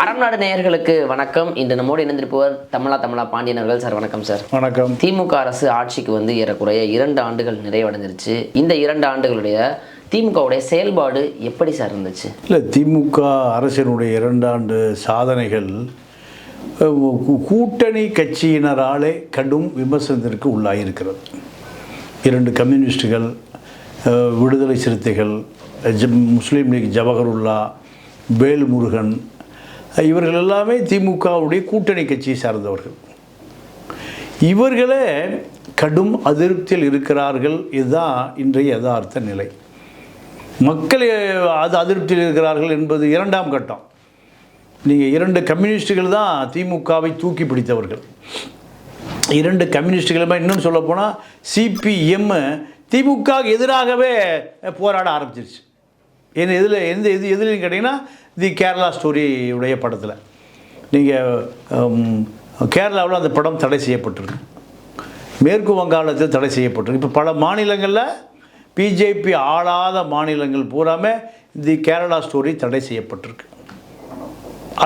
அறம்நாடு நேயர்களுக்கு வணக்கம். இன்று நம்மோடு இணைந்திருப்பவர் தமிழா தமிழா பாண்டியன் அவர்கள். சார் வணக்கம் சார். வணக்கம். திமுக அரசு ஆட்சிக்கு வந்து ஏறக்குறைய இரண்டு ஆண்டுகள் நிறைவடைஞ்சிருச்சு. இந்த இரண்டு ஆண்டுகளுடைய திமுகவுடைய செயல்பாடு எப்படி சார் இருந்துச்சு? இல்லை திமுக அரசினுடைய இரண்டாண்டு சாதனைகள் கூட்டணி கட்சியினராலே கடும் விமர்சனத்திற்கு உள்ளாயிருக்கிறது. இரண்டு கம்யூனிஸ்டுகள் விடுதலை சிறுத்தைகள் முஸ்லீம் லீக் ஜவஹருல்லா வேல்முருகன் இவர்கள் எல்லாமே திமுகவுடைய கூட்டணி கட்சியை சார்ந்தவர்கள். இவர்களே கடும் அதிருப்தியில் இருக்கிறார்கள். இதுதான் இன்றைய யதார்த்த நிலை. மக்கள் அது அதிருப்தியில் இருக்கிறார்கள் என்பது இரண்டாம் கட்டம். நீங்கள் இரண்டு கம்யூனிஸ்டுகள் தான் திமுகவை தூக்கி பிடித்தவர்கள். இரண்டு கம்யூனிஸ்டுகளுமே இன்னும் சொல்லப்போனால் சிபிஎம் திமுக எதிராகவே போராட ஆரம்பிச்சிருச்சு. என்ன எதில் எந்த எது எதுலன்னு கேட்டிங்கன்னா தி கேரளா ஸ்டோரி உடைய படத்தில். நீங்கள் கேரளாவில் அந்த படம் தடை செய்யப்பட்டிருக்கு. மேற்கு வங்காளத்தில் தடை செய்யப்பட்டிருக்கு. இப்போ பல மாநிலங்களில் பிஜேபி ஆளாத மாநிலங்கள் பூராமே தி கேரளா ஸ்டோரி தடை செய்யப்பட்டிருக்கு.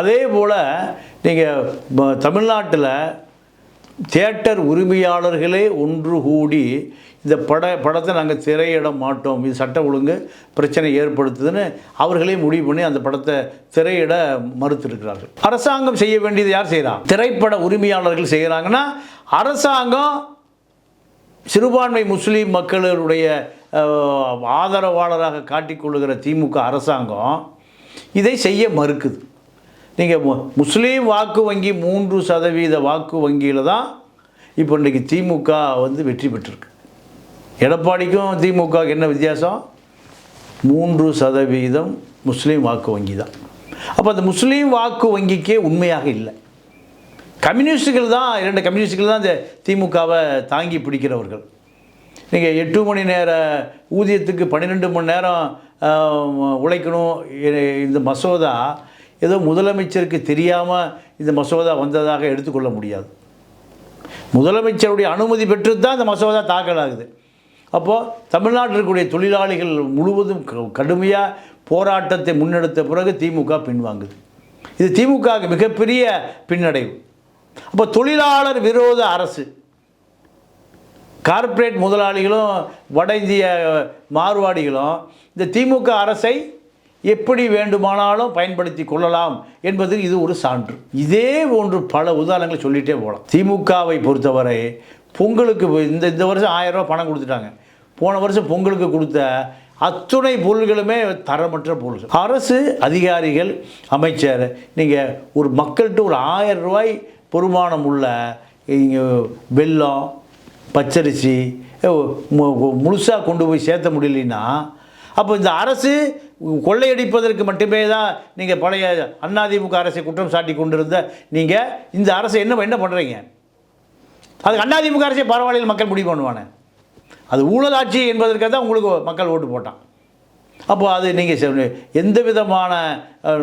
அதே போல் நீங்கள் தமிழ்நாட்டில் தியேட்டர் உரிமையாளர்களே ஒன்று கூடி இந்த பட படத்தை நாங்கள் திரையிட மாட்டோம். இது சட்ட ஒழுங்கு பிரச்சனை ஏற்படுத்துதுன்னு அவர்களே முடிவு பண்ணி அந்த படத்தை திரையிட மறுத்திருக்கிறார்கள். அரசாங்கம் செய்ய வேண்டியது யார் செய்கிறான் திரைப்பட உரிமையாளர்கள் செய்கிறாங்கன்னா அரசாங்கம் சிறுபான்மை முஸ்லீம் மக்களுடைய ஆதரவாளராக காட்டிக்கொள்ளுகிற திமுக அரசாங்கம் இதை செய்ய மறுக்குது. நீங்கள் முஸ்லீம் வாக்கு வங்கி மூன்று சதவீத வாக்கு வங்கியில் தான் இப்போ இன்றைக்கி திமுக வந்து வெற்றி பெற்றிருக்கு. எடப்பாடிக்கும் திமுகவுக்கு என்ன வித்தியாசம்? மூன்று சதவீதம் முஸ்லீம் வாக்கு வங்கி தான். அப்போ அந்த முஸ்லீம் வாக்கு வங்கிக்கே உண்மையாக இல்லை. கம்யூனிஸ்டுகள் தான் இரண்டு கம்யூனிஸ்டுகள் தான் இந்த திமுகவை தாங்கி பிடிக்கிறவர்கள். நீங்கள் எட்டு மணி நேர ஊதியத்துக்கு பன்னிரெண்டு மணி நேரம் உழைக்கணும். இந்த மசோதா ஏதோ முதலமைச்சருக்கு தெரியாமல் இந்த மசோதா வந்ததாக எடுத்துக்கொள்ள முடியாது. முதலமைச்சருடைய அனுமதி பெற்று தான் இந்த மசோதா தாக்கல் ஆகுது. அப்போது தமிழ்நாட்டில் இருக்கக்கூடிய தொழிலாளிகள் முழுவதும் க- கடுமையாக போராட்டத்தை முன்னெடுத்த பிறகு திமுக பின்வாங்குது. இது திமுகவுக்கு மிகப்பெரிய பின்னடைவு. அப்போ தொழிலாளர் விரோத அரசு. கார்ப்பரேட் முதலாளிகளும் வட இந்திய மார்வாடிகளும் இந்த திமுக அரசை எப்படி வேண்டுமானாலும் பயன்படுத்தி கொள்ளலாம் என்பது இது ஒரு சான்று. இதே போன்று பல உதாரணங்களை சொல்லிகிட்டே போகலாம். திமுகவை பொறுத்தவரை பொங்கலுக்கு இந்த இந்த வருஷம் ஆயிரம் ரூபா பணம் கொடுத்துட்டாங்க. போன வருஷம் பொங்கலுக்கு கொடுத்த அத்துணை பொருள்களுமே தரமற்ற பொருள்கள். அரசு அதிகாரிகள் அமைச்சர் நீங்கள் ஒரு மக்கள்கிட்ட ஒரு ஆயிரம் ரூபாய் பொறுமானம் உள்ள இங்க வெல்லம் பச்சரிசி முழுசாக கொண்டு போய் சேர்த்த முடியலன்னா அப்போ இந்த அரசு கொள்ளையடிப்பதற்கு மட்டுமே தான் நீங்கள் பழைய அதிமுக அரசை குற்றம் சாட்டி கொண்டிருந்த நீங்கள் இந்த அரசை என்ன என்ன பண்ணுறீங்க அதுக்கு அதிமுக அரசே பரவாயில்ல மக்கள் முடிவு பண்ணுவானே. அது ஊழலாட்சி என்பதற்காக தான் உங்களுக்கு மக்கள் ஓட்டு போட்டான். அப்போ அது நீங்கள் எந்த விதமான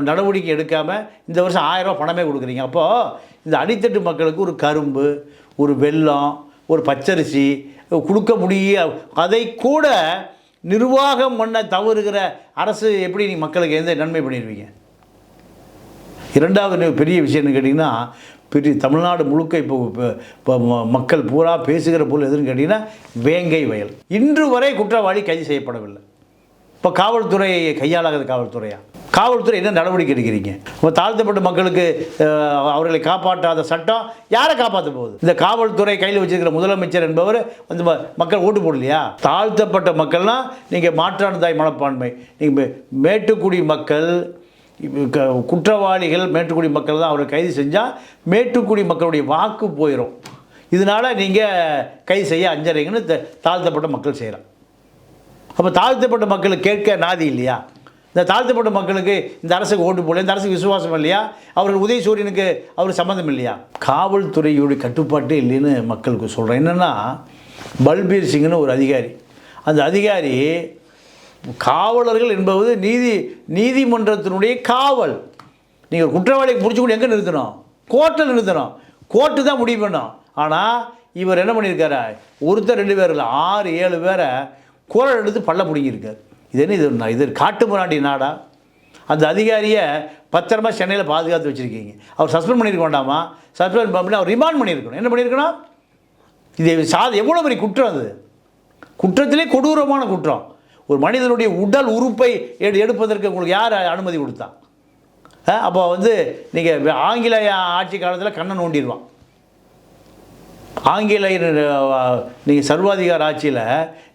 நடவடிக்கை எடுக்காமல் இந்த வருஷம் ஆயிரம் பணமே கொடுக்குறீங்க. அப்போது இந்த அடித்தட்டு மக்களுக்கு ஒரு கரும்பு ஒரு வெல்லம் ஒரு பச்சரிசி கொடுக்க முடிய அதை கூட நிர்வாகம் பண்ண தவறுகிற அரசு எப்படி நீங்கள் மக்களுக்கு எந்த நன்மை பண்ணிடுவீங்க? இரண்டாவது பெரிய விஷயம்னு கேட்டிங்கன்னா பெரிய தமிழ்நாடு முழுக்க இப்போ இப்போ- இப்போ ம- மக்கள் பூரா பேசுகிற பொருள் எதுன்னு கேட்டிங்கன்னா வேங்கை வயல். இன்று வரை குற்றவாளி கைது செய்யப்படவில்லை. இப்போ காவல்துறை கையாளாத காவல்துறையா? காவல்துறை என்ன நடவடிக்கை எடுக்கிறீங்க? இப்போ தாழ்த்தப்பட்ட மக்களுக்கு அவர்களை காப்பாற்றாத சட்டம் யாரை காப்பாற்ற போகுது? இந்த காவல்துறை கையில் வச்சிருக்கிற முதலமைச்சர் என்பவர் வந்து மக்கள் ஓட்டு போடலையா? தாழ்த்தப்பட்ட மக்கள்னால் நீங்கள் மாற்றானதாய் மனப்பான்மை. நீங்கள் மேட்டுக்குடி மக்கள் குற்றவாளிகள் மேட்டுக்குடி மக்கள் தான் அவரை கைது செஞ்சால் மேட்டுக்குடி மக்களுடைய வாக்கு போயிடும் இதனால் நீங்கள் கைது செய்ய அஞ்சறீங்கன்னு த- தாழ்த்தப்பட்ட மக்கள் செய்கிறான் அப்போ தாழ்த்தப்பட்ட மக்கள் கேட்க நாதி இல்லையா? இந்த தாழ்த்தப்பட்ட மக்களுக்கு இந்த அரசுக்கு ஓட்டு போடல இந்த அரசுக்கு விசுவாசம் இல்லையா? அவர்கள் உதயசூரியனுக்கு அவர் சம்மந்தம் இல்லையா? காவல்துறையுடைய கட்டுப்பாட்டே இல்லைன்னு மக்களுக்கு சொல்கிறேன் என்னென்னா பல்பீர் சிங்னு ஒரு அதிகாரி. அந்த அதிகாரி காவலர்கள் என்பது நீதி நீதிமன்றத்தினுடைய காவல். நீங்கள் குற்றவாளியை பிடிச்சி கூட எங்கே நிறுத்தணும்? கோர்ட்டில் நிறுத்தணும். கோர்ட்டு தான் முடிவு பண்ணும். ஆனால் இவர் என்ன பண்ணியிருக்காரு? ஒருத்தர் ரெண்டு பேர் இல்லை ஆறு ஏழு பேரை குரல் எடுத்து பள்ள பிடிங்கியிருக்கார். இது என்ன இது இது காட்டு முராண்டி நாடா? அந்த அதிகாரியை பத்திரமா சென்னையில் பாதுகாத்து வச்சுருக்கீங்க. அவர் சஸ்பெண்ட் பண்ணியிருக்க வேண்டாமா? சஸ்பெண்ட் பண்ணி அவர் ரிமாண்ட் பண்ணியிருக்கணும் என்ன பண்ணியிருக்கணும் இது சாது எவ்வளோ பெரிய குற்றம் அது? குற்றத்திலே கொடூரமான குற்றம். ஒரு மனிதனுடைய உடல் உறுப்பை எடு எடுப்பதற்கு உங்களுக்கு யார் அனுமதி கொடுத்தா? அப்போ வந்து நீங்கள் ஆங்கில ஆட்சி காலத்தில் கண்ணை நோண்டிடுவான் ஆங்கிலேயர் நீங்கள் சர்வாதிகார ஆட்சியில்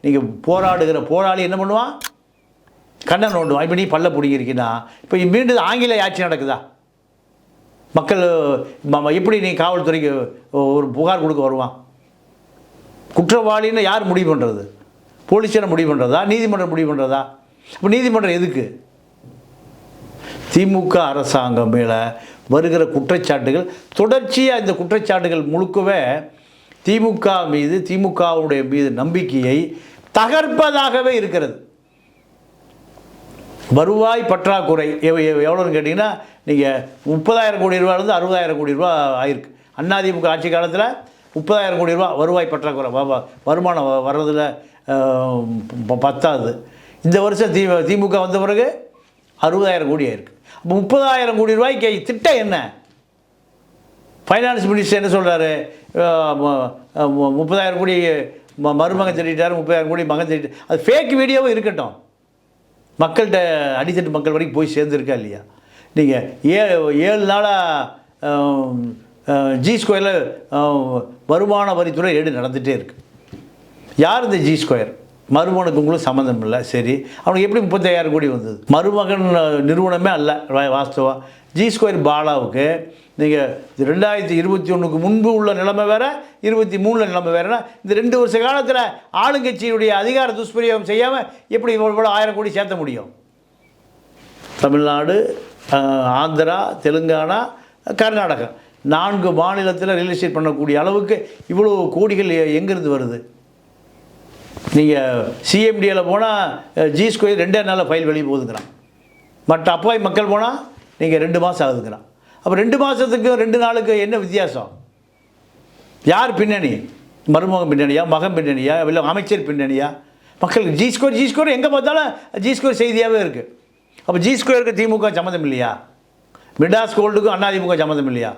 நீங்கள் போராடுகிற போராளி என்ன பண்ணுவான்? கண்ணை நோண்டுவான். இப்போ நீ பல்ல பிடிக்கிறீங்கன்னா இப்போ மீண்டும் ஆங்கிலேய ஆட்சி நடக்குதா? மக்கள் எப்படி நீ காவல்துறைக்கு ஒரு புகார் கொடுக்க வருவான்? குற்றவாளின்னு யார் முடிவு பண்ணுறது போலீஸாரை முடிவு பண்ணுறதா நீதிமன்றம் முடிவு பண்ணுறதா இப்போ நீதிமன்றம் எதுக்கு? திமுக அரசாங்கம் மேலே வருகிற குற்றச்சாட்டுகள் தொடர்ச்சியாக இந்த குற்றச்சாட்டுகள் முழுக்கவே திமுக மீது திமுகவுடைய மீது நம்பிக்கையை தகர்ப்பதாகவே இருக்கிறது. வருவாய் பற்றாக்குறை எவ்வளோன்னு கேட்டிங்கன்னா நீங்கள் முப்பதாயிரம் கோடி ரூபாயிலிருந்து அறுபதாயிரம் கோடி ரூபா ஆயிருக்கு. அதிமுக ஆட்சி காலத்தில் முப்பதாயிரம் கோடி ரூபா வருவாய் பற்றாக்குறை வருமானம் வ- பத்தாது. இந்த வருஷம் தி திமுக வந்த பிறகு அறுபதாயிரம் கோடி ஆயிருக்கு. அப்போ முப்பதாயிரம் கோடி ரூபாய்க்கு திட்டம் என்ன? ஃபைனான்ஸ் மினிஸ்டர் என்ன சொல்கிறாரு முப்பதாயிரம் கோடி ம- மருமகன் திட்டார் முப்பதாயிரம் கோடி மகன் திட்டு அது ஃபேக் வீடியோவும் இருக்கட்டும். மக்கள்கிட்ட அடித்தட்டு மக்கள் வரைக்கும் போய் சேர்ந்துருக்கா இல்லையா? நீங்கள் ஏ ஏழு நாளாக ஜி ஸ்கொயரில் வருமான வரித்துறை ஏடு நடந்துகிட்டே இருக்குது யார் இந்த ஜி ஸ்கொயர் மருமகனுக்கு உங்களுக்கு சம்மந்தம் இல்லை. சரி. அவனுக்கு எப்படி முப்பத்தையாயிரம் கோடி வந்தது? மருமகன் நிறுவனமே அல்ல வாஸ்தவா. ஜி ஸ்கொயர் பாலாவுக்கு நீங்கள் ரெண்டாயிரத்தி இருபத்தி ஒன்றுக்கு முன்பு உள்ள நிலைமை வேறு இருபத்தி மூணில் நிலைமை வேறுனா இந்த ரெண்டு வருஷ காலத்தில் ஆளுங்கட்சியுடைய அதிகார துஷ்பிரயோகம் செய்யாமல் எப்படி இவ்வளோ ஆயிரம் கோடி சேர்த்த முடியும்? தமிழ்நாடு ஆந்திரா தெலுங்கானா கர்நாடகா. நான்கு மாநிலத்தில் ரியல் எஸ்டேட் பண்ணக்கூடிய அளவுக்கு இவ்வளோ கோடிகள் எ- எங்கேருந்து வருது? நீங்கள் சிஎம்டியில் போனால் ஜி ஸ்கொயர் ரெண்டே நாளில் ஃபைல் வெளியே போகுதுங்கிறான். மற்ற அப்பாய் மக்கள் போனால் நீங்கள் ரெண்டு மாதம் ஆகுதுங்கிறான். அப்போ ரெண்டு மாதத்துக்கும் ரெண்டு நாளுக்கு என்ன வித்தியாசம்? யார் பின்னணி? மருமகன் பின்னணியா மகன் பின்னணியா இல்லை அமைச்சர் பின்னணியா? மக்களுக்கு ஜி ஸ்கொயர் ஜி ஸ்கொயர் எங்கே பார்த்தாலும் ஜி ஸ்கொயர் செய்தியாகவே இருக்குது அப்போ ஜி ஸ்கொயருக்கு திமுக சம்மந்தம் இல்லையா? மிடாஸ் கோல்டுக்கும் அதிமுக சம்மந்தம் இல்லையா?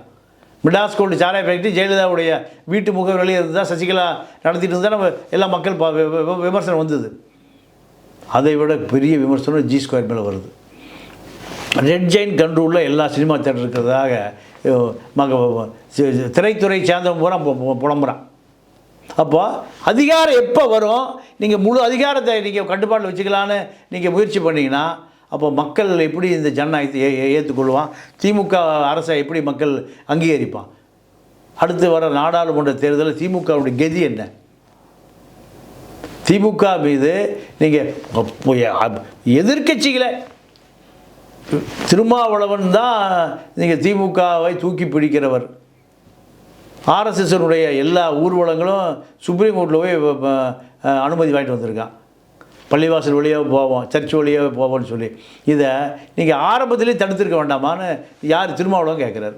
மிடாஸ் கோல்டு சாராய ஃபேக்ட்ரி ஜெயலலிதாவுடைய வீட்டு முகவரிலே இருந்தால் சசிகலா நடத்திட்டு இருந்தால் நம்ம எல்லா மக்கள் விமர்சனம் வந்தது. அதை விட பெரிய விமர்சனம் ஜி ஸ்கொயர் மேலே வருது. ரெட் ஜெயின் கண்ட்ரோலில் எல்லா சினிமா தேட்டர் இருக்கிறதாக மக திரைத்துறை சேர்ந்தவன் பூரா புலம்புறான். அப்போ அதிகாரம் எப்போ வரும்? நீங்கள் முழு அதிகாரத்தை நீங்கள் கட்டுப்பாட்டில் வச்சுக்கலான்னு நீங்கள் முயற்சி பண்ணிங்கன்னா அப்போ மக்கள் எப்படி இந்த ஜனநாயகத்தை ஏற்றுக்கொள்வான்? திமுக அரசை எப்படி மக்கள் அங்கீகரிப்பான்? அடுத்து வர நாடாளுமன்ற தேர்தலில் திமுகவுடைய கதி என்ன? திமுக மீது நீங்கள் எதிர்க்கட்சிகளை திருமாவளவன் தான் நீங்கள் திமுகவை தூக்கி பிடிக்கிறவர். ஆர்எஸ்எஸ்னுடைய எல்லா ஊர்வலங்களும் சுப்ரீம் கோர்ட்டில் போய் அனுமதி வாங்கிட்டு வந்திருக்கான். பள்ளிவாசல் வழியாக போவோம் சர்ச் வழியாக போவோம்னு சொல்லி. இதை நீங்கள் ஆரம்பத்திலே தடுத்திருக்க வேண்டாமான்னு யார் திருமாவளவன் கேட்குறாரு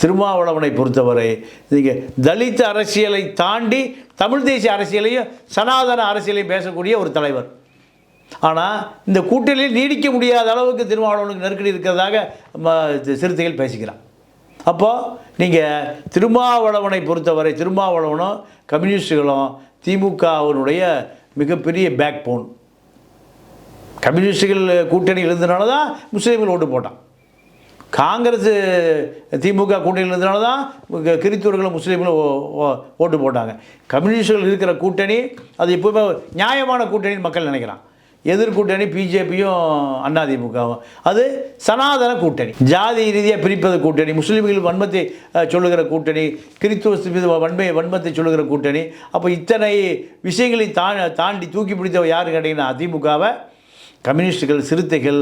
திருமாவளவனை பொறுத்தவரை நீங்கள் தலித் அரசியலை தாண்டி தமிழ் தேசிய அரசியலையும் சனாதன அரசியலையும் பேசக்கூடிய ஒரு தலைவர். ஆனால் இந்த கூட்டணியில் நீடிக்க முடியாத அளவுக்கு திருமாவளவனுக்கு நெருக்கடி இருக்கிறதாக ம- சிறுத்தைகள் பேசிக்கிறான். அப்போது நீங்கள் திருமாவளவனை பொறுத்தவரை திருமாவளவனும் கம்யூனிஸ்டுகளும் திமுகவினுடைய மிகப்பெரிய பேக் போன் கம்யூனிஸ்டுகள் கூட்டணி இருந்தனால தான் முஸ்லீம்கள் ஓட்டு போட்டான். காங்கிரஸ் திமுக கூட்டணியில் இருந்தனால தான் கிறித்துவர்களும் முஸ்லீம்களும் ஓ- ஓ- ஓட்டு போட்டாங்க. கம்யூனிஸ்டுகள் இருக்கிற கூட்டணி அது எப்போவுமே நியாயமான கூட்டணின்னு மக்கள் நினைக்கிறான். எதிர்கூட்டணி பிஜேபியும் அதிமுகவும் அது சனாதன கூட்டணி. ஜாதி ரீதியாக பிரிப்பது கூட்டணி. முஸ்லீம்கள் வன்மத்தை சொல்லுகிற கூட்டணி. கிறிஸ்துவ மீது வன்மை வன்மத்தை சொல்லுகிற கூட்டணி. அப்போ இத்தனை விஷயங்களை தா தாண்டி தூக்கி பிடித்தவ யார் கேட்டிங்கன்னா அதிமுகவை கம்யூனிஸ்டுகள் சிறுத்தைகள்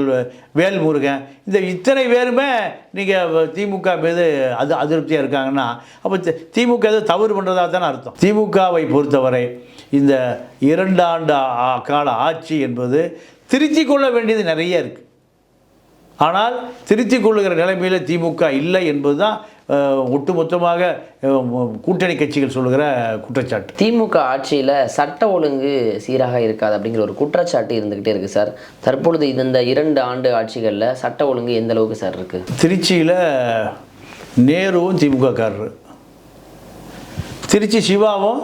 வேல்முருகன் இந்த இத்தனை பேருமே நீங்கள் திமுக மீது அது அதிருப்தியாக இருக்காங்கன்னா அப்போ திமுக எதுவும் தவறு பண்ணுறதா தானே அர்த்தம். திமுகவை பொறுத்தவரை இந்த இரண்டாண்டு கால ஆட்சி என்பது திருத்தி கொள்ள வேண்டியது நிறைய இருக்குது ஆனால் திருத்தி கொள்ளுகிற நிலைமையில் திமுக இல்லை என்பது தான் ஒட்டுமொத்தமாக கூட்டணி கட்சிகள் சொல்லுகிற குற்றச்சாட்டு. திமுக ஆட்சியில் சட்ட ஒழுங்கு சீராக இருக்காது அப்படிங்கிற ஒரு குற்றச்சாட்டு இருந்துக்கிட்டே இருக்குது சார். தற்பொழுது இந்த இரண்டு ஆண்டு ஆட்சிகளில் சட்ட ஒழுங்கு எந்த அளவுக்கு சார் இருக்குது திருச்சியில் நேருவும் திமுககாரர் திருச்சி சிவாவும்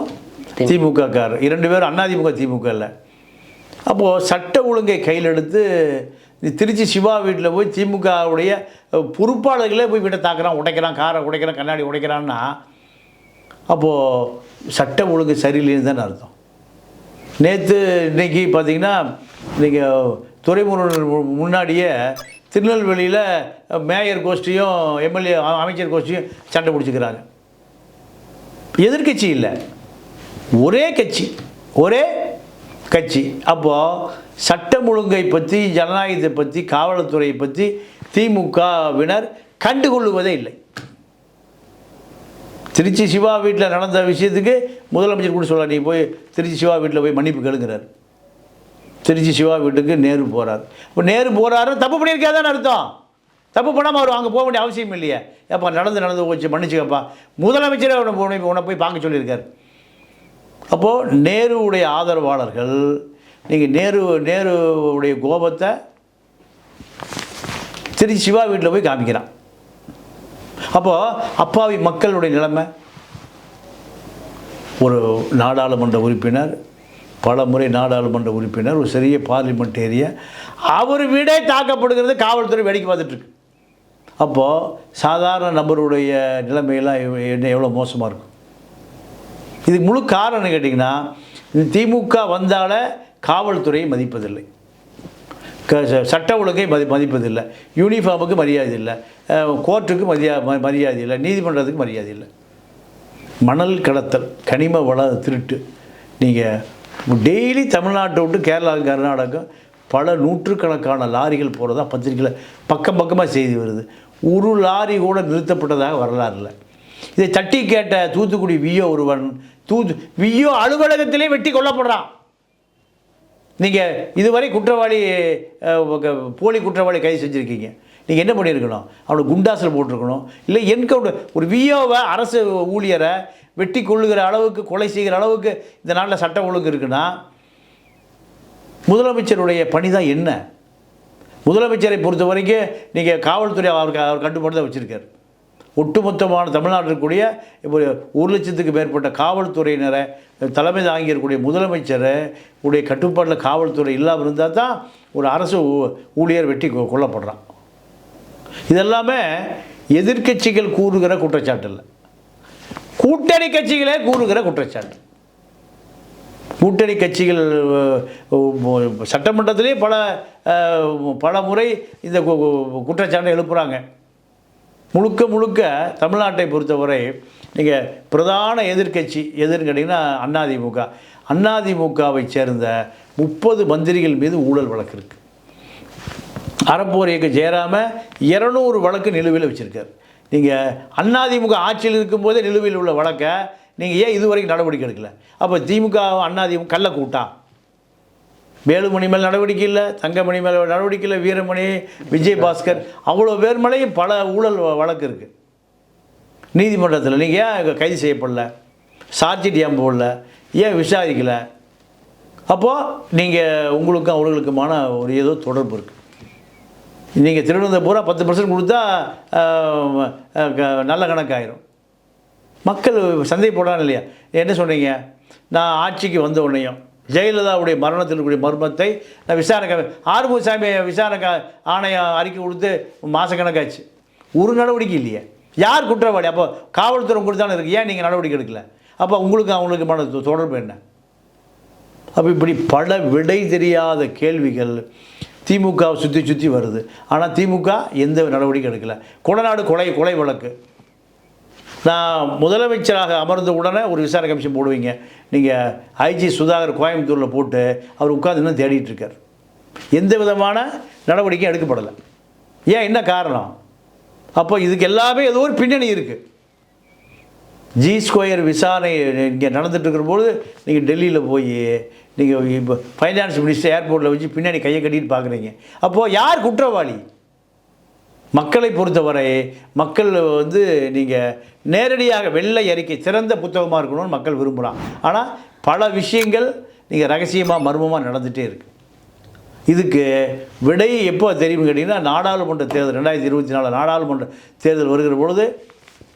திமுககாரர் இரண்டு பேரும் அதிமுக திமுக இல்லை. அப்போது சட்ட ஒழுங்கை கையில் எடுத்து திருச்சி சிவா வீட்டில் போய் திமுகவுடைய பொறுப்பாளர்களே போய் வீட்டை தாக்குறான் உடைக்கிறான் காரை உடைக்கிறான் கண்ணாடி உடைக்கிறான்னா அப்போது சட்டம் ஒழுங்கு சரியில்லைன்னு தானே அர்த்தம். நேற்று இன்றைக்கி பார்த்தீங்கன்னா நீங்கள் துறைமுக முன்னாடியே திருநெல்வேலியில் மேயர் கோஷ்டியும் எம்எல்ஏ அமைச்சர் கோஷ்டியும் சண்டை பிடிச்சிக்கிறாங்க. எதிர்க்கட்சி இல்லை. ஒரே கட்சி. ஒரே கட்சி. அப்போது சட்டம் ஒழுங்கை பற்றி ஜனநாயகத்தை பற்றி காவல்துறையை பற்றி திமுகவினர் கண்டுகொள்ளுவதே இல்லை. திருச்சி சிவா வீட்டில் நடந்த விஷயத்துக்கு முதலமைச்சர் கூட சொல்ல நீ போய் திருச்சி சிவா வீட்டில் போய் மன்னிப்பு கேளுங்கிறார். திருச்சி சிவா வீட்டுக்கு நேரு போகிறார் இப்போ நேரு போகிறாரு தப்பு பண்ணியிருக்காதான்னு அர்த்தம். தப்பு பண்ணாமல் அவர் அங்கே போக வேண்டிய அவசியம் இல்லையே. ஏப்பா நடந்து நடந்து போச்சு மன்னிச்சுக்கப்பா. முதலமைச்சரே அவனை போய் உன்னை போய் பார்க்க சொல்லியிருக்காரு. அப்போது நேருவுடைய ஆதரவாளர்கள் நீங்கள் நேரு நேருவுடைய கோபத்தை திரு சிவா வீட்டில் போய் காமிக்கிறான். அப்போது அப்பாவி மக்களுடைய நிலைமை ஒரு நாடாளுமன்ற உறுப்பினர் பல முறை நாடாளுமன்ற உறுப்பினர் ஒரு சிறிய பார்லிமெண்டேரிய அவர் வீடே தாக்கப்படுகிறது காவல்துறை வேடிக்கை பார்த்துட்ருக்கு அப்போது சாதாரண நபருடைய நிலைமையெல்லாம் எவ்- என்ன எவ்வளோ மோசமாக இருக்கும்? இதுக்கு முழு காரணம் கேட்டிங்கன்னா திமுக வந்தால் காவல்துறையை மதிப்பதில்லை. க- ச- சட்ட ஒழுங்கை மதி மதிப்பதில்லை. யூனிஃபார்முக்கு மரியாதை இல்லை. கோர்ட்டுக்கு மரியா ம- மரியாதை இல்லை. நீதிமன்றத்துக்கு மரியாதை இல்லை. மணல் கடத்தல் கனிம வள திருட்டு. நீங்கள் டெய்லி தமிழ்நாட்டை விட்டு கேரளா கர்நாடகம் பல நூற்றுக்கணக்கான லாரிகள் போகிறதா பத்திரிக்கையில் பக்கம் பக்கமாக செய்தி வருது. ஒரு லாரி கூட நிறுத்தப்பட்டதாக வரலாறு இல்லை. இதை தட்டி கேட்ட தூத்துக்குடி வியோ ஒருவன் தூத்து வியோ அலுவலகத்திலே வெட்டி கொல்லப்படுறான். நீங்கள் இதுவரை குற்றவாளி போலி குற்றவாளி கைது செஞ்சுருக்கீங்க. நீங்கள் என்ன பண்ணியிருக்கணும்? அவனை குண்டாசில் போட்டிருக்கணும். இல்லை என்கவுண்டர் ஒரு விஓவை அரசு ஊழியரை வெட்டி கொள்ளுகிற அளவுக்கு கொலை செய்கிற அளவுக்கு இந்த நாட்டில் சட்டம் ஒழுங்கு இருக்குன்னா முதலமைச்சருடைய பணி தான் என்ன? முதலமைச்சரை பொறுத்த வரைக்கும் நீங்கள் காவல்துறை அவருக்கு அவர் கட்டுப்பாடு தான் வச்சுருக்கார். ஒட்டுமொத்தமான தமிழ்நாட்டில் இருக்கக்கூடிய இப்போ ஒரு லட்சத்துக்கு மேற்பட்ட காவல்துறையினரை தலைமை தாங்கி இருக்கக்கூடிய முதலமைச்சரை உடைய கட்டுப்பாட்டில் காவல்துறை இல்லாமல் இருந்தால் தான் ஒரு அரசு ஊழியர் வெட்டி கொ- கொல்லப்படுறான். இதெல்லாமே எதிர்க்கட்சிகள் கூறுகிற குற்றச்சாட்டு இல்லை கூட்டணி கட்சிகளே கூறுகிற குற்றச்சாட்டு. கூட்டணி கட்சிகள் சட்டமன்றத்திலே பல பல முறை இந்த கு- குற்றச்சாட்டை எழுப்புகிறாங்க முழுக்க முழுக்க தமிழ்நாட்டை பொறுத்தவரை நீங்கள் பிரதான எதிர்க்கட்சி எதிர்னு கேட்டிங்கன்னா அண்ணாதிமுக. அண்ணாதிமுகவை சேர்ந்த முப்பது மந்திரிகள் மீது ஊழல் வழக்கு இருக்குது அறப்போர் இயக்க ஜெயராம இரநூறு வழக்கு நிலுவையில் வச்சுருக்கார். நீங்கள் அண்ணாதிமுக ஆட்சியில் இருக்கும்போதே நிலுவையில் உள்ள வழக்கை நீங்கள் ஏன் இதுவரைக்கும் நடவடிக்கை எடுக்கலை? அப்போ திமுக அண்ணாதிமுக கள்ள கூட்டம் வேலுமணி மேல் நடவடிக்கை இல்லை தங்கமணி மேல் நடவடிக்கை இல்லை வீரமணி விஜய் பாஸ்கர் அவ்வளோ பேர் மேலேயும் பல ஊழல் வழக்கு இருக்குது நீதிமன்றத்தில் நீங்கள் ஏன் கைது செய்யப்படல? சார்ஜிட் ஏன் போடல ஏன் விசாரிக்கலை? அப்போது நீங்கள் உங்களுக்கும் அவர்களுக்குமான ஒரு ஏதோ தொடர்பு இருக்குது நீங்கள் திருவனந்தபுரம் பூரா பத்து பர்சன்ட் கொடுத்தா க- நல்ல கணக்காயிரும். மக்கள் சந்தை போடான்னு இல்லையா? என்ன சொன்னீங்க நான் ஆட்சிக்கு வந்த உடனேயும் ஜெயலலிதாவுடைய மரணத்தில் இருக்கக்கூடிய மர்மத்தை நான் விசாரணை ஆறுமுகசாமி விசாரணை ஆணையம் அறிக்கை கொடுத்து மாதக்கணக்காச்சு ஒரு நடவடிக்கை இல்லையே. யார் குற்றவாளி? அப்போ காவல்துறை உங்களுக்கு தானே இருக்குது ஏன் நீங்கள் நடவடிக்கை எடுக்கல? அப்போ உங்களுக்கு அவங்களுக்குமான தொடர்பு என்ன? அப்போ இப்படி பல விடை தெரியாத கேள்விகள் திமுகவை சுற்றி சுற்றி வருது. ஆனால் திமுக எந்த நடவடிக்கை எடுக்கல. கொடநாடு கொலை கொலை வழக்கு. நான் முதலமைச்சராக அமர்ந்த உடனே ஒரு விசாரணை கமிஷன் போடுவீங்க. நீங்கள் ஐஜி சுதாகர் கோயம்புத்தூரில் போட்டு அவர் உட்காந்து இன்னும் தேடிட்டு இருக்கார். எந்த விதமான நடவடிக்கையும் எடுக்கப்படலை. ஏன்? என்ன காரணம்? அப்போ இதுக்கு எல்லாமே ஏதோ ஒரு பின்னணி இருக்குது ஜி ஸ்கொயர் விசாரணை இங்கே நடந்துட்டு பொழுது நீங்கள் டெல்லியில் போய் நீங்கள் இப்போ ஃபைனான்ஸ் மினிஸ்டர் ஏர்போர்ட்டில் வச்சு பின்னாடி கையை கட்டிட்டு பார்க்குறீங்க அப்போது யார் குற்றவாளி? மக்களை பொறுத்தவரை மக்கள் வந்து நீங்கள் நேரடியாக வெள்ளை அறிக்கை சிறந்த புத்தகமாக இருக்கணும்னு மக்கள் விரும்புகிறான் ஆனால் பல விஷயங்கள் நீங்கள் ரகசியமாக மர்மமாக நடந்துகிட்டே இருக்கு. இதுக்கு விடை எப்போ தெரியும் கேட்டிங்கன்னா நாடாளுமன்ற தேர்தல் ரெண்டாயிரத்தி இருபத்தி நாலு நாடாளுமன்ற தேர்தல் வருகிற பொழுது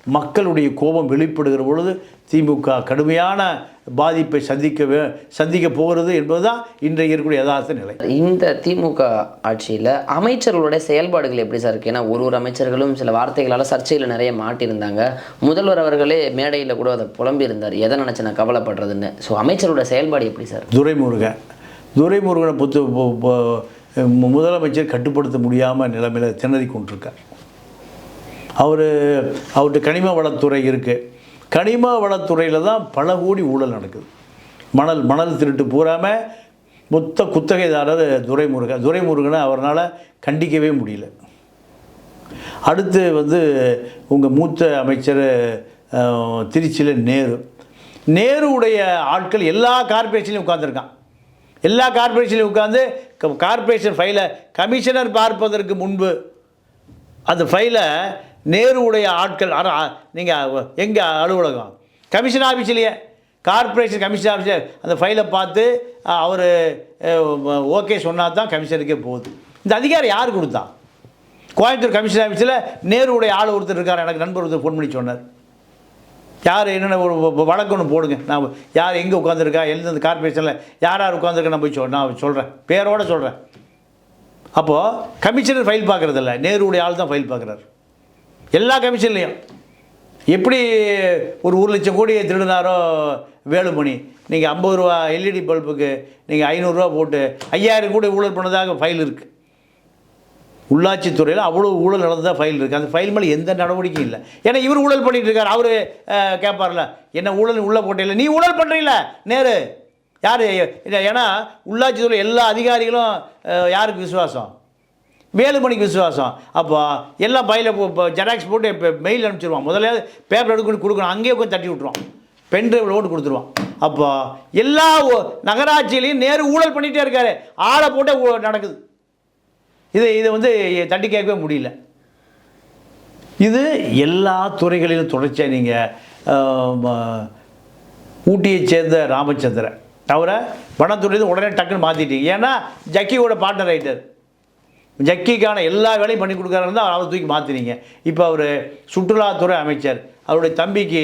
மக்களுடைய கோபம் வெளிப்படுகிற பொழுது திமுக கடுமையான பாதிப்பை சந்திக்க வே- சந்திக்க போகிறது என்பதுதான் இன்றைய இருக்கக்கூடிய யதார்த்த நிலை. இந்த திமுக ஆட்சியில் அமைச்சர்களுடைய செயல்பாடுகள் எப்படி சார் இருக்கு? ஏன்னா ஒரு ஒரு அமைச்சர்களும் சில வார்த்தைகளால் சர்ச்சையில் நிறைய மாட்டியிருந்தாங்க. முதல்வர் அவர்களே மேடையில் கூட அதை புலம்பியிருந்தார். எதை நினச்சி நான் கவலைப்படுறதுன்னு. ஸோ அமைச்சரோட செயல்பாடு எப்படி சார்? துரைமுருகன். துரைமுருகனை புத்து முதலமைச்சர் கட்டுப்படுத்த முடியாமல் நிலைமையில் திணறி கொண்டிருக்கார். அவர் அவர்கிட்ட கனிம வளத்துறை இருக்குது கனிம வளத்துறையில் தான் பல கோடி ஊழல் நடக்குது. மணல் மணல் திருட்டு பூராமல் மொத்த குத்தகைதாரர் துரைமுருகன். துரைமுருகனை அவரால் கண்டிக்கவே முடியல. அடுத்து வந்து உங்கள் மூத்த அமைச்சர் திருச்சியில் நேரு. நேருடைய ஆட்கள் எல்லா கார்பரேஷன்லையும் உட்காந்துருக்கான் எல்லா கார்பரேஷன்லையும் உட்காந்து கார்பரேஷன் ஃபைலை கமிஷனர் பார்ப்பதற்கு முன்பு அந்த ஃபைலை நேருவுடைய ஆட்கள் ஆனால் நீங்கள் எங்கே அலுவலகம்? கமிஷன் ஆஃபீஸ்லேயே கார்ப்பரேஷன் கமிஷன் ஆஃபீஸர் அந்த ஃபைலை பார்த்து அவர் ஓகே சொன்னால் தான் கமிஷனுக்கே போகுது. இந்த அதிகாரம் யார் கொடுத்தா? கோயம்புத்தூர் கமிஷன் ஆஃபீஸில் நேருடைய ஆள் ஒருத்தர் இருக்கார் எனக்கு நண்பர் ஒருத்தர் ஃபோன் பண்ணி சொன்னார். யார் என்னென்ன ஒரு வ- வழக்கு ஒன்று போடுங்க. நான் யார் எங்கே உட்காந்துருக்கா எந்தெந்த கார்பரேஷனில் யார் யார் உட்காந்துருக்கா நான் போய் சொல் நான் சொல்கிறேன் பேரோடு சொல்கிறேன் அப்போது கமிஷனர் ஃபைல் பார்க்குறதில்ல. நேருடைய ஆள் தான் ஃபைல் பார்க்குறாரு. எல்லா கமிஷன்லேயும். எப்படி ஒரு ஒரு லட்சம் கோடி திருடினாரோ வேலுமணி நீங்கள் ஐம்பது ரூபா எல்இடி பல்புக்கு நீங்கள் ஐநூறுரூவா போட்டு ஐயாயிரம் கோடி ஊழல் பண்ணதாக ஃபைல் இருக்குது உள்ளாட்சித்துறையில் அவ்வளோ ஊழல் நடந்ததாக ஃபைல் இருக்குது அந்த ஃபைல் மேலே எந்த நடவடிக்கையும் இல்லை. ஏன்னா இவர் ஊழல் பண்ணிகிட்டு இருக்கார். அவர் கேட்பார்ல என்ன ஊழல் உள்ளே போட்டில்ல நீ ஊழல் பண்ணுறீங்களா நேரு. யார்? ஏன்னா உள்ளாட்சித்துறை எல்லா அதிகாரிகளும் யாருக்கு விசுவாசம்? வேலுமணிக்கு விசுவாசம். அப்போ எல்லாம் பையில் இப்போ ஜெராக்ஸ் போட்டு இப்போ மெயில் அனுப்பிச்சிடுவான் முதல்ல பேப்பர் எடுக்கணும் கொடுக்கணும் அங்கேயே உட்காந்து தட்டி விட்ருவான் பென் டிரைவில் ஓட்டு கொடுத்துருவான். அப்போ எல்லா நகராட்சியிலையும் நேரு ஊழல் பண்ணிகிட்டே இருக்காரு. ஆளை போட்டே ஊ- நடக்குது. இது இதை வந்து தட்டி கேட்கவே முடியல. இது எல்லா துறைகளிலும் தொடர்ச்சியாக நீங்கள் ஊட்டியைச் சேர்ந்த ராமச்சந்திரன். தவிர வனத்துறையில் உடனே டக்குன்னு மாற்றிட்டீங்க ஏன்னா ஜக்கியோட பார்ட்னர் ரைட்டர் ஜக்கிக்கான எல்லா வேலையும் பண்ணி கொடுக்குறாருன்னு தான் அவரை தூக்கி மாற்றினீங்க இப்போ அவர் சுற்றுலாத்துறை அமைச்சர். அவருடைய தம்பிக்கு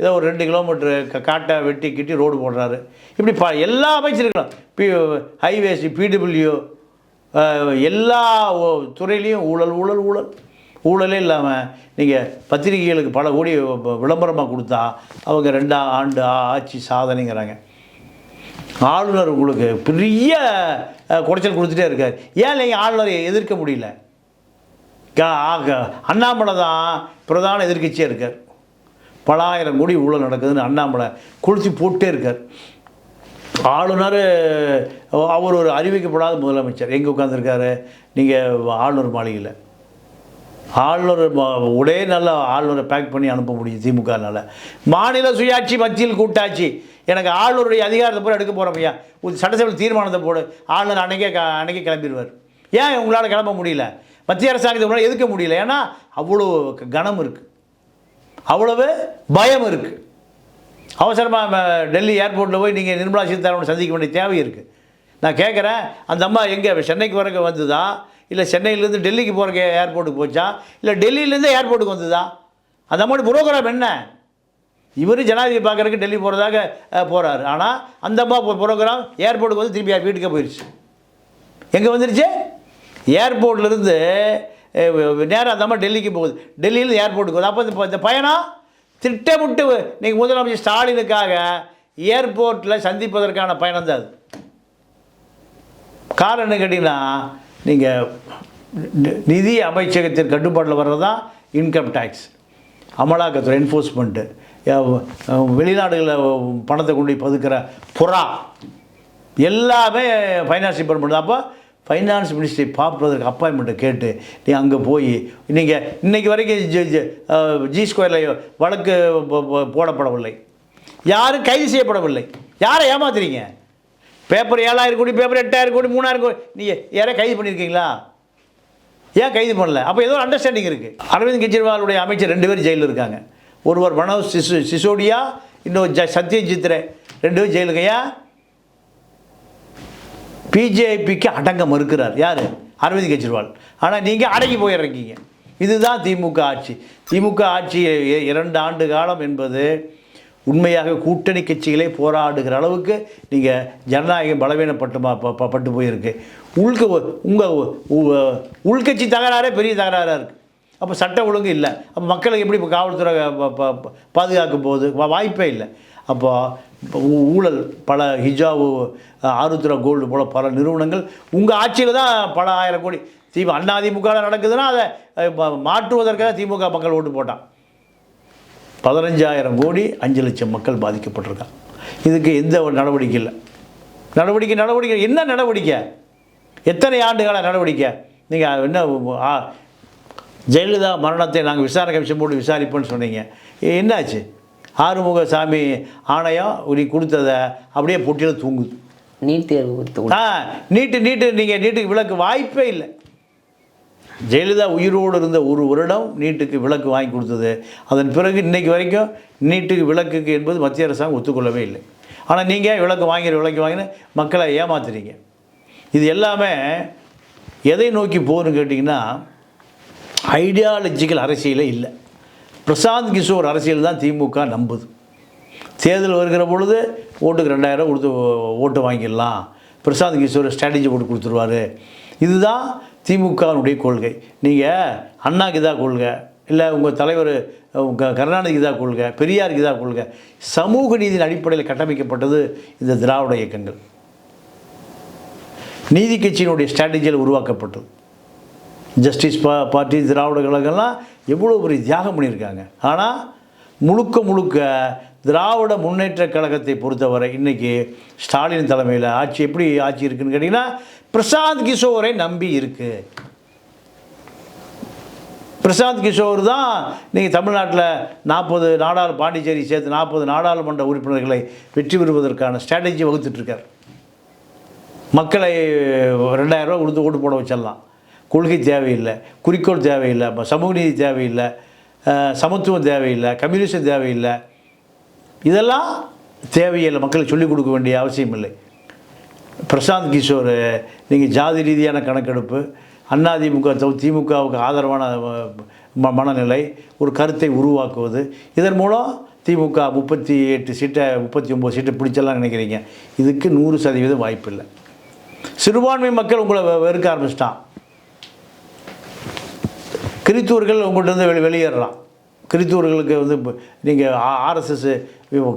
ஏதோ ஒரு ரெண்டு கிலோமீட்டரு க காட்டை வெட்டி கிட்டி ரோடு போடுறாரு. இப்படி ப எல்லா அமைச்சர்களும் பி ஹைவேஸ் பிடபிள்யூ எல்லா துறையிலையும் ஊழல் ஊழல் ஊழல். ஊழலே இல்லாமல் நீங்கள் பத்திரிகைகளுக்கு பல கோடி விளம்பரமாக கொடுத்தா அவங்க ரெண்டாம் ஆண்டு ஆட்சி சாதனைங்கிறாங்க. ஆளுநர் உங்களுக்கு பெரிய குடைச்சல் கொடுத்துட்டே இருக்கார். ஏன் நீங்கள் ஆளுநரை எதிர்க்க முடியல? ஆக- அண்ணாமலை தான் பிரதான எதிர்கட்சியாக இருக்கார். பல ஆயிரம் கோடி ஊழல் நடக்குதுன்னு அண்ணாமலை கொளுத்தி போட்டே இருக்கார். ஆளுநர் அவர் ஒரு அறிவிக்கப்படாத முதலமைச்சர். எங்கே உட்காந்துருக்காரு நீங்கள் ஆளுநர் மாளிகையில். ஆளுநர் ம- ஒரே நல்ல ஆளுநரை பேக் பண்ணி அனுப்ப முடியும் திமுகனால். மாநில சுயாட்சி மத்தியில் கூட்டாட்சி. எனக்கு ஆளுநருடைய அதிகாரத்தை பூரா எடுக்க போகிறோம் ஐயா ஒரு சட்டசபையில் தீர்மானத்தை போடு. ஆளுநர் அன்னைக்கே க அன்னைக்கே கிளம்பிடுவார் ஏன் உங்களால் கிளம்ப முடியல? மத்திய அரசாங்கத்தை உங்களால் எதுக்க முடியல. ஏன்னா அவ்வளோ க- கனம் இருக்குது அவ்வளவு பயம் இருக்குது அவசரமாக டெல்லி ஏர்போர்ட்டில் போய் நீங்கள் நிர்மலா சீதாராமன் சந்திக்க வேண்டிய தேவை இருக்குது நான் கேட்குறேன் அந்த அம்மா எங்கே? சென்னைக்கு வரக்கு வந்ததா? இல்லை சென்னையிலேருந்து டெல்லிக்கு போகிறக்கு ஏர்போர்ட்டுக்கு போச்சா? இல்லை டெல்லியிலேருந்து ஏர்போர்ட்டுக்கு வந்ததா? அந்த அம்மாவோட புரோகிராம் என்ன? இவர் ஜனாதிபதி பார்க்குறதுக்கு டெல்லி போகிறதாக போகிறாரு ஆனால் அந்த அம்மா புரோகிராம் ஏர்போர்ட்டுக்கு வந்து திருப்பி வீட்டுக்கே போயிடுச்சு எங்கே வந்துருச்சு? ஏர்போர்ட்லேருந்து நேராக அந்த அம்மா டெல்லிக்கு போகுது. டெல்லியிலேருந்து ஏர்போர்ட்டுக்கு போகுது. அப்போ இந்த- இந்த பயணம் திட்டமிட்டு நீங்கள் முதலமைச்சர் ஸ்டாலினுக்காக ஏர்போர்ட்டில் சந்திப்பதற்கான பயணம் தான் அது. காரணம் என்ன கேட்டிங்கன்னா நீங்கள் நிதி அமைச்சகத்தின் கட்டுப்பாட்டில் வர்றது தான் இன்கம் டேக்ஸ் அமலாக்கத்துறை என்ஃபோர்ஸ்மெண்ட்டு வெளிநாடுகளில் பணத்தை கொண்டு பதுக்கிற புறா. எல்லாமே ஃபைனான்ஸ் டிபார்ட்மெண்ட் அப்போ ஃபைனான்ஸ் மினிஸ்ட்ரி பார்ப்பதற்கு அப்பாயின்மெண்ட்டை கேட்டு நீ அங்கே போய் நீங்கள் இன்றைக்கி வரைக்கும் ஜி- ஜி- ஸ்கொயரில் வழக்கு போடப்படவில்லை. யாரும் கைது செய்யப்படவில்லை. யாரை ஏமாத்துறீங்க? பேப்பர் ஏழாயிரம் கோடி பேப்பர் எட்டாயிரம் கோடி மூணாயிரம் கோடி நீங்கள் யாரை கைது பண்ணியிருக்கீங்களா? ஏன் கைது பண்ணல? அப்போ ஏதோ அண்டர்ஸ்டாண்டிங் இருக்குது அரவிந்த் கெஜ்ரிவாலுடைய அமைச்சர் ரெண்டு பேர் ஜெயிலில் இருக்காங்க. ஒருவர் மனோஜ் சிசு சிசோடியா இன்னொரு ஜ சத்யஜித் ரே ரெண்டு பேரும் ஜெயிலுக்கு ஏன் பிஜேபிக்கு அடங்க மறுக்கிறார். யார்? அரவிந்த் கெஜ்ரிவால். ஆனால் நீங்கள் அடங்கி போயிடுறீங்க இதுதான் திமுக ஆட்சி. திமுக ஆட்சி இரண்டு ஆண்டு காலம் என்பது உண்மையாக கூட்டணி கட்சிகளே போராடுகிற அளவுக்கு நீங்கள் ஜனநாயகம் பலவீனப்பட்டுமா ப- ப- பட்டு போயிருக்கு. உள்க உங்கள் உள்கட்சி தகராறே பெரிய தகராறாக இருக்குது அப்போ சட்ட ஒழுங்கு இல்லை. அப்போ மக்களுக்கு எப்படி இப்போ காவல்துறை ப- ப- பாதுகாக்கும் போகுது வாய்ப்பே இல்லை. அப்போ இப்போ ஊழல் பல ஹிஜாவு ஆருத்ரா கோல்டு போல் பல நிறுவனங்கள் உங்கள் ஆட்சியில் தான் பல ஆயிரம் கோடி திமுக அண்ணா திமுக நடக்குதுன்னா அதை மாற்றுவதற்காக திமுக மக்கள் ஓட்டு போட்டான். பதினஞ்சாயிரம் கோடி அஞ்சு லட்சம் மக்கள் பாதிக்கப்பட்டிருக்கான் இதுக்கு எந்த ஒரு நடவடிக்கை இல்லை. நடவடிக்கை நடவடிக்கை. என்ன நடவடிக்கை? எத்தனை ஆண்டுகால நடவடிக்கை? நீங்கள் என்ன ஆ, ஜெயலலிதா மரணத்தை நாங்கள் விசாரணை கமிஷன் போட்டு விசாரிப்போம்னு சொன்னீங்க. என்னாச்சு? ஆறுமுக சாமி ஆணையம் நீ கொடுத்ததை அப்படியே பொட்டியில் தூங்குது. நீட் தேர்வு குறித்து கூட ஆ நீட்டு நீட்டு நீங்கள் நீட்டுக்கு விளக்கு வாய்ப்பே இல்லை. ஜெயலலிதா உயிரோடு இருந்த ஒரு வருடம் நீட்டுக்கு விளக்கு வாங்கி கொடுத்தது. அதன் பிறகு இன்னைக்கு வரைக்கும் நீட்டுக்கு விளக்குக்கு என்பது மத்திய அரசாங்கம் ஒத்துக்கொள்ளவே இல்லை. ஆனால் நீங்கள் விளக்கு வாங்கிற விளக்கு வாங்கின? மக்களை ஏமாத்துறீங்க. இது எல்லாமே எதை நோக்கி போகுதுன்னு கேட்டிங்கன்னா ஐடியாலஜிக்கல் அரசியலே இல்லை. பிரசாந்த் கிஷோர் அரசியல் தான் திமுக நம்புது. தேர்தல் வருகிற பொழுது ஓட்டுக்கு ரெண்டாயிரம் கொடுத்து ஓட்டு வாங்கிடலாம். பிரசாந்த் கிஷோர் ஸ்ட்ராட்டஜி போட்டு கொடுத்துருவாரு. இதுதான் திமுகவினுடைய கொள்கை. நீங்கள் அண்ணாக்கு தான் கொள்கை. இல்லை உங்கள் தலைவர் உங்கள் கருணாநிதிக்கு தான் கொள்கை. பெரியாருக்கு தான் கொள்கை. சமூக நீதியின் அடிப்படையில் கட்டமைக்கப்பட்டது இந்த திராவிட இயக்கங்கள். நீதி கட்சியினுடைய ஸ்ட்ராட்டஜியில் உருவாக்கப்பட்டது. ஜஸ்டிஸ் பா பார்ட்டி திராவிட கழகம்லாம் எவ்வளோ பெரிய தியாகம் பண்ணியிருக்காங்க. ஆனால் முழுக்க முழுக்க திராவிட முன்னேற்ற கழகத்தை பொறுத்தவரை இன்றைக்கி ஸ்டாலின் தலைமையில் ஆட்சி எப்படி ஆட்சி இருக்குன்னு கேட்டிங்கன்னா பிரசாந்த் கிஷோரை நம்பி இருக்குது பிரசாந்த் கிஷோர் தான் நீங்கள் தமிழ்நாட்டில் நாற்பது நாடாளு பாண்டிச்சேரி சேர்த்து நாற்பது நாடாளுமன்ற உறுப்பினர்களை வெற்றி பெறுவதற்கான ஸ்ட்ராட்டஜி வகுத்துட்ருக்கார் மக்களை ரெண்டாயிரம் ரூபா கொடுத்து ஓட்டு போட வச்சிடலாம். கொள்கை தேவையில்லை குறிக்கோள் தேவையில்லை சமூக நீதி தேவையில்லை சமத்துவம் தேவையில்லை கம்யூனிசம் தேவையில்லை. இதெல்லாம் தேவையில்லை மக்களுக்கு சொல்லிக் கொடுக்க வேண்டிய அவசியம் இல்லை. பிரசாந்த் கிஷோர் நீங்கள் ஜாதி ரீதியான கணக்கெடுப்பு அதிமுக திமுகவுக்கு ஆதரவான ம- மனநிலை ஒரு கருத்தை உருவாக்குவது இதன் மூலம் திமுக முப்பத்தி எட்டு சீட்டை முப்பத்தி ஒம்பது சீட்டை பிடிச்சலாம் நினைக்கிறீங்க. இதுக்கு நூறு சதவீதம் வாய்ப்பு இல்லை சிறுபான்மை மக்கள் உங்களை வெறுக்க ஆரம்பிச்சிட்டான். கிறித்தூர்கள் உங்கள்கிட்ட இருந்து வெளி வெளியேறலாம். கிறித்தூர்களுக்கு வந்து நீங்கள் ஆர்எஸ்எஸ்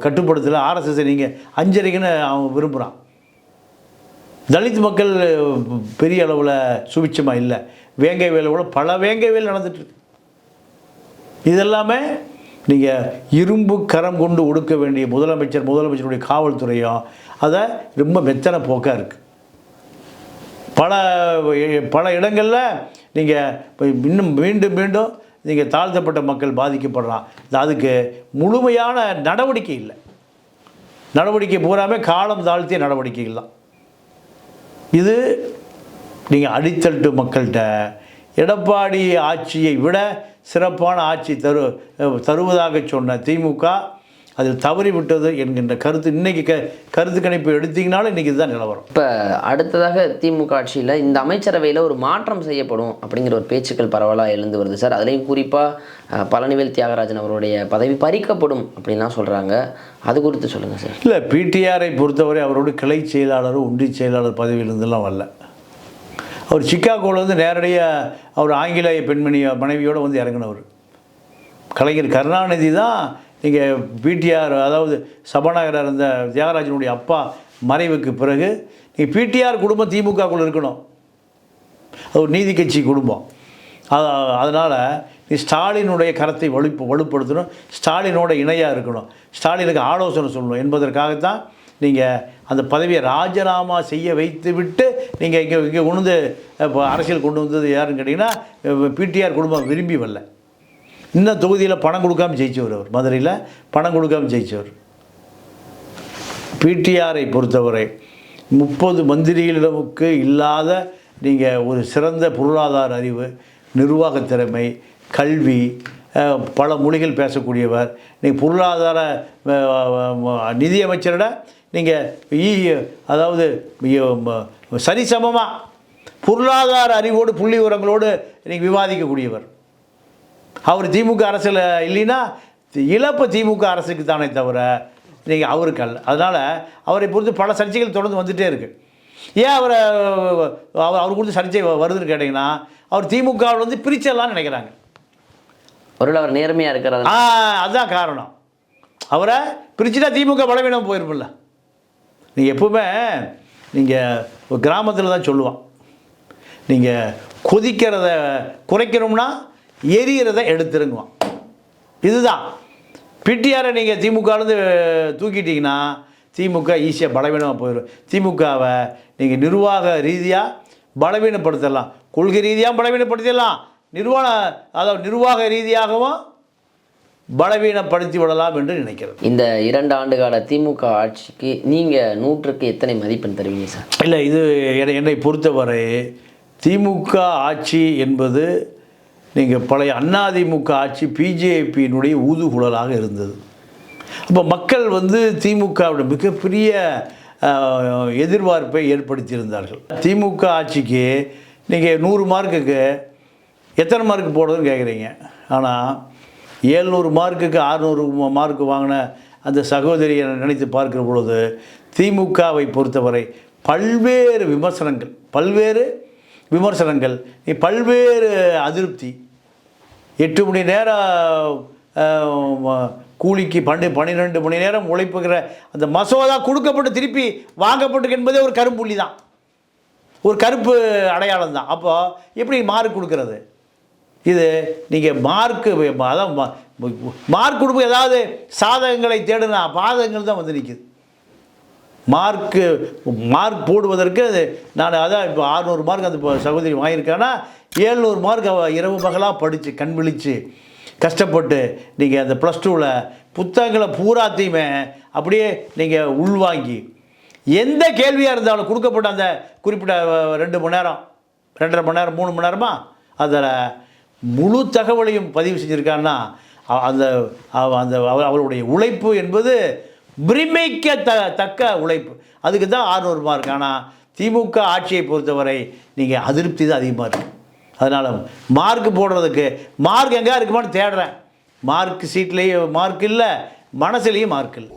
கட்டுப்படுத்தல ஆர்எஸ்எஸ்ஸை நீங்கள் அஞ்சரிங்கன்னு அவன் விரும்புகிறான் தலித் மக்கள் பெரிய அளவில் சுபிட்சமாக இல்லை. வேங்கை வேலை பல வேங்கை வேலை நடந்துட்டு இதெல்லாமே நீங்கள் இரும்பு கரம் கொண்டு ஒடுக்க வேண்டிய முதலமைச்சர் முதலமைச்சருடைய காவல்துறையும் அதை ரொம்ப மெத்தனை போக்காக இருக்குது பல பல இடங்களில் நீங்கள் இன்னும் மீண்டும் மீண்டும் நீங்கள் தாழ்த்தப்பட்ட மக்கள் பாதிக்கப்படலாம் அதுக்கு முழுமையான நடவடிக்கை இல்லை. நடவடிக்கை பூராமே காலம் தாழ்த்திய நடவடிக்கைகள் தான். இது நீங்கள் அடித்தட்டு மக்கள்கிட்ட எடப்பாடி ஆட்சியை விட சிறப்பான ஆட்சி தரு தருவதாக சொன்ன திமுக அதில் தவறி விட்டது என்கின்ற கருத்து இன்னைக்கு க கருத்து கணிப்பு எடுத்தீங்கனாலும் இன்றைக்கி இதுதான் நிலவரம். இப்போ அடுத்ததாக திமுக ஆட்சியில் இந்த அமைச்சரவையில் ஒரு மாற்றம் செய்யப்படும் அப்படிங்கிற ஒரு பேச்சுக்கள் பரவலாக எழுந்து வருது சார். அதுலேயும் குறிப்பாக பழனிவேல் தியாகராஜன் அவருடைய பதவி பறிக்கப்படும் அப்படின்லாம் சொல்கிறாங்க அது குறித்து சொல்லுங்கள் சார். இல்லை பிடிஆரை பொறுத்தவரை அவரோட கிளை செயலாளரும் ஒன்றிய செயலாளர் பதவியிலிருந்தெல்லாம் வரல. அவர் சிக்காகோவில் வந்து நேரடியாக அவர் ஆங்கிலேய பெண்மணி மனைவியோடு வந்து இறங்கினவர். கலைஞர் கருணாநிதி தான் நீங்கள் பிடிஆர் அதாவது சபாநாயகராக இருந்த தியாகராஜனுடைய அப்பா மறைவுக்கு பிறகு நீங்கள் பிடிஆர் குடும்பம் திமுகக்குள்ளே இருக்கணும். அது ஒரு நீதி கட்சி குடும்பம். அது அதனால் நீ ஸ்டாலினுடைய கரத்தை வலுப்பு வலுப்படுத்தணும். ஸ்டாலினோட இணையாக இருக்கணும். ஸ்டாலினுக்கு ஆலோசனை சொல்லணும். என்பதற்காகத்தான் நீங்கள் அந்த பதவியை ராஜினாமா செய்ய வைத்து விட்டு நீங்கள் இங்கே இங்கே உணர்ந்து இப்போ அரசியல் கொண்டு வந்தது யாருன்னு கேட்டிங்கன்னா பிடிஆர் குடும்பம் விரும்பி வரல. இன்னும் தொகுதியில் பணம் கொடுக்காம ஜெயிச்சவர் அவர். மதுரையில் பணம் கொடுக்காம ஜெயிச்சவர். பிடிஆரை பொறுத்தவரை முப்பது மந்திரிகளுக்கு இல்லாத நீங்கள் ஒரு சிறந்த பொருளாதார அறிவு நிர்வாக திறமை கல்வி பல மொழிகள் பேசக்கூடியவர் நீங்கள் பொருளாதார நிதியமைச்சரிட நீங்கள் ஈ அதாவது சரிசமமாக பொருளாதார அறிவோடு புள்ளி உரங்களோடு நீங்கள் விவாதிக்கக்கூடியவர். அவர் திமுக அரசில் இல்லைன்னா இழப்பு திமுக அரசுக்கு தானே தவிர நீங்கள் அவருக்கு அல்ல. அதனால் அவரை பொறுத்து பல சர்ச்சைகள் தொடர்ந்து வந்துகிட்டே இருக்குது ஏன் அவரை அவர் அவர் குறித்து சர்ச்சை வருதுன்னு கேட்டிங்கன்னா அவர் திமுகவில் வந்து பிரிச்சிடலாம்னு நினைக்கிறாங்க. ஒருவேளை அவர் நேர்மையாக இருக்கிறது. ஆ அதுதான் காரணம். அவரை பிரிச்சுட்டா திமுக பலவீனம் போயிருமில்ல நீங்கள் எப்பவுமே நீங்கள் கிராமத்தில் தான் சொல்லுவான். நீங்கள் கொதிக்கிறத குறைக்கணும்னா எரியறத எடுத்துருங்குவான். இதுதான். பிடிஆரை நீங்கள் திமுகலேருந்து தூக்கிட்டீங்கன்னா திமுக ஈஸியாக பலவீனமாக போயிடும் திமுகவை நீங்கள் நிர்வாக ரீதியாக பலவீனப்படுத்தலாம். கொள்கை ரீதியாக பலவீனப்படுத்திடலாம். நிர்வாண அதாவது நிர்வாக ரீதியாகவும் பலவீனப்படுத்தி விடலாம் என்று நினைக்கிறது. இந்த இரண்டு ஆண்டு கால திமுக ஆட்சிக்கு நீங்கள் நூற்றுக்கு எத்தனை மதிப்பெண் தருவீங்க சார்? இல்லை இது என்னை என்னை பொறுத்தவரை திமுக ஆட்சி என்பது நீங்கள் பழைய அதிமுக ஆட்சி பிஜேபியினுடைய ஊதுகுழலாக இருந்தது. அப்போ மக்கள் வந்து திமுகவோட மிகப்பெரிய எதிர்பார்ப்பை ஏற்படுத்தியிருந்தார்கள். திமுக ஆட்சிக்கு நீங்கள் நூறு மார்க்குக்கு எத்தனை மார்க் போடுறதுன்னு கேட்குறீங்க ஆனால் ஏழ்நூறு மார்க்குக்கு அறுநூறு மார்க் வாங்கின அந்த சகோதரியை நினைத்து பார்க்கிற பொழுது திமுகவை பொறுத்தவரை பல்வேறு விமர்சனங்கள் பல்வேறு விமர்சனங்கள் பல்வேறு அதிருப்தி. எட்டு மணி நேரம் கூலிக்கு பன்னெண்டு பன்னிரெண்டு மணி நேரம் உழைப்புகிற அந்த மசோதா கொடுக்கப்பட்டு திருப்பி வாங்கப்பட்டு என்பதே ஒரு கரும்புள்ளி தான். ஒரு கருப்பு அடையாளம் தான். அப்போ எப்படி மார்க் கொடுக்கறது? இது நீங்கள் மார்க்கு அதான் மார்க் கொடுப்பு ஏதாவது சாதகங்களை தேடுனா பாதகங்கள் தான் வந்து நிற்கிது மார்க்கு மார்க் போடுவதற்கு அது நான் அதான் இப்போ ஆறுநூறு மார்க் அந்த சகோதரி வாங்கியிருக்கான்னா ஏழ்நூறு மார்க் அவள் இரவு பகலாக படித்து கண் விழித்து கஷ்டப்பட்டு நீங்கள் அந்த ப்ளஸ் டூவில் புத்தகங்களை பூராத்தையுமே அப்படியே நீங்கள் உள்வாங்கி எந்த கேள்வியாக இருந்தாலும் கொடுக்கப்பட்ட அந்த குறிப்பிட்ட ரெண்டு மணி நேரம் ரெண்டரை மணி நேரம் மூணு மணி நேரமா அதில் முழு தகவலையும் பதிவு செஞ்சுருக்கான்னா அந்த அந்த அவளுடைய உழைப்பு என்பது பிரமிக்க த தக்க உழைப்பு. அதுக்கு தான் ஆறுநூறு மார்க் ஆனால் திமுக ஆட்சியை பொறுத்தவரை நீங்கள் அதிருப்தி தான் அதிகமாக இருக்குது அதனால் மார்க் போடுறதுக்கு மார்க் எங்கே இருக்குமான்னு தேடுறேன். மார்க் சீட்லேயும் மார்க் இல்லை மனசுலேயும் மார்க் இல்லை.